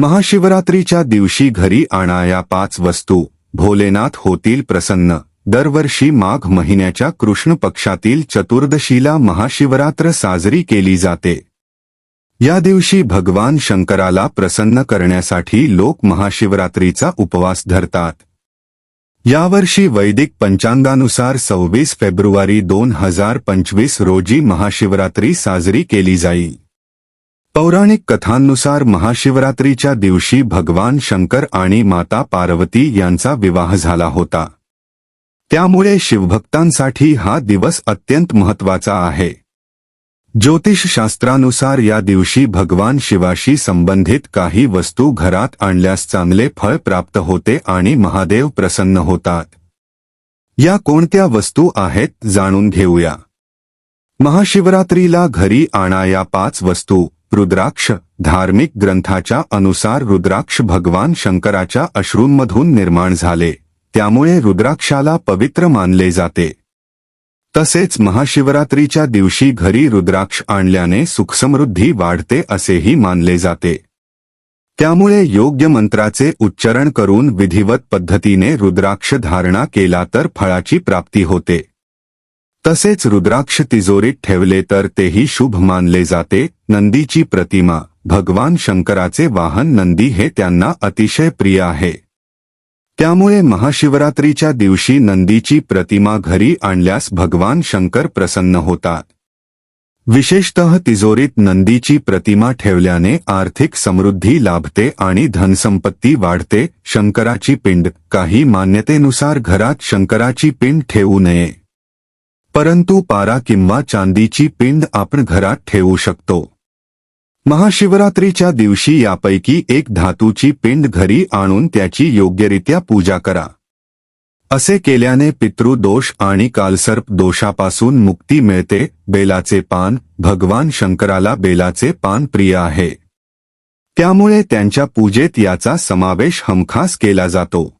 महाशिवरात्रीच्या दिवशी घरी आणाया पाच वस्तू. भोलेनाथ होतील प्रसन्न. दरवर्षी माघ महिन्याच्या कृष्ण पक्षातील चतुर्दशीला महाशिवरात्र साजरी केली जाते. या दिवशी भगवान शंकराला प्रसन्न करण्यासाठी लोक महाशिवरात्रीचा उपवास धरतात. यावर्षी वैदिक पंचांगानुसार सव्वीस फेब्रुवारी दोन हजार पंचवीस रोजी महाशिवरात्री साजरी केली जाईल. पौराणिक कथांनुसार महाशिवरात्रीच्या दिवशी भगवान शंकर आणि माता पार्वती यांचा विवाह झाला होता. त्यामुळे शिवभक्तांसाठी हा दिवस अत्यंत महत्त्वाचा आहे. ज्योतिषशास्त्रानुसार या दिवशी भगवान शिवाशी संबंधित काही वस्तू घरात आणल्यास चांगले फळ प्राप्त होते आणि महादेव प्रसन्न होतात. या कोणत्या वस्तू आहेत जाणून घेऊया. महाशिवरात्रीला घरी आणा या पाच वस्तू. रुद्राक्ष धार्मिक ग्रंथाच्या अनुसार रुद्राक्ष भगवान शंकराच्या अश्रूंमधून निर्माण झाले. त्यामुळे रुद्राक्षाला पवित्र मानले जाते. तसेच महाशिवरात्रीच्या दिवशी घरी रुद्राक्ष आणल्याने सुखसमृद्धी वाढते असेही मानले जाते. त्यामुळे योग्य मंत्राचे उच्चारण करून विधिवत पद्धतीने रुद्राक्ष धारणा केला तर फळाची प्राप्ती होते. तसेच रुद्राक्ष तिजोरीत ठेवले तर तेही शुभ मानले जाते. नंदीची प्रतिमा भगवान शंकराचे वाहन नंदी हे त्यांना अतिशय प्रिय आहे. त्यामुळे महाशिवरात्रीच्या दिवशी नंदीची प्रतिमा घरी आणल्यास भगवान शंकर प्रसन्न होतात. विशेषतः तिजोरीत नंदीची प्रतिमा ठेवल्याने आर्थिक समृद्धी लाभते आणि धनसंपत्ती वाढते. शंकराची पिंड काही मान्यतेनुसार घरात शंकराची पिंड ठेवू नये. परंतु पारा किंवा चांदीची पिंड आपण घरात ठेवू शकतो. महाशिवरात्रीच्या दिवशी यापैकी एक धातूची पिंड घरी आणून त्याची योग्यरित्या पूजा करा. असे केल्याने पितृदोष आणि कालसर्प दोषापासून मुक्ती मिळते. बेलाचे पान भगवान शंकराला बेलाचे पान प्रिय आहे. त्यामुळे त्यांच्या पूजेत याचा समावेश हमखास केला जातो.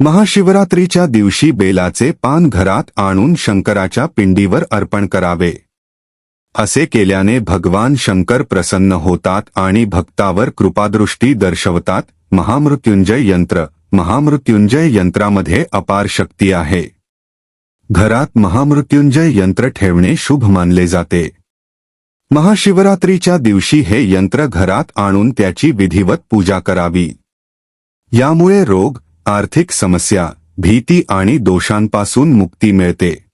महाशिवरात्रीच्या दिवशी बेलाचे पान घरात आणून शंकराच्या पिंडीवर अर्पण करावे. असे केल्याने भगवान शंकर प्रसन्न होतात आणि भक्तावर कृपादृष्टी दर्शवतात. महामृत्युंजय यंत्र. महामृत्युंजय यंत्रामध्ये अपार शक्ती आहे. घरात महामृत्युंजय यंत्र ठेवणे शुभ मानले जाते. महाशिवरात्रीच्या दिवशी हे यंत्र घरात आणून त्याची विधिवत पूजा करावी. यामुळे रोग आर्थिक समस्या भीती आणि दोषांपासून मुक्ती मिळते.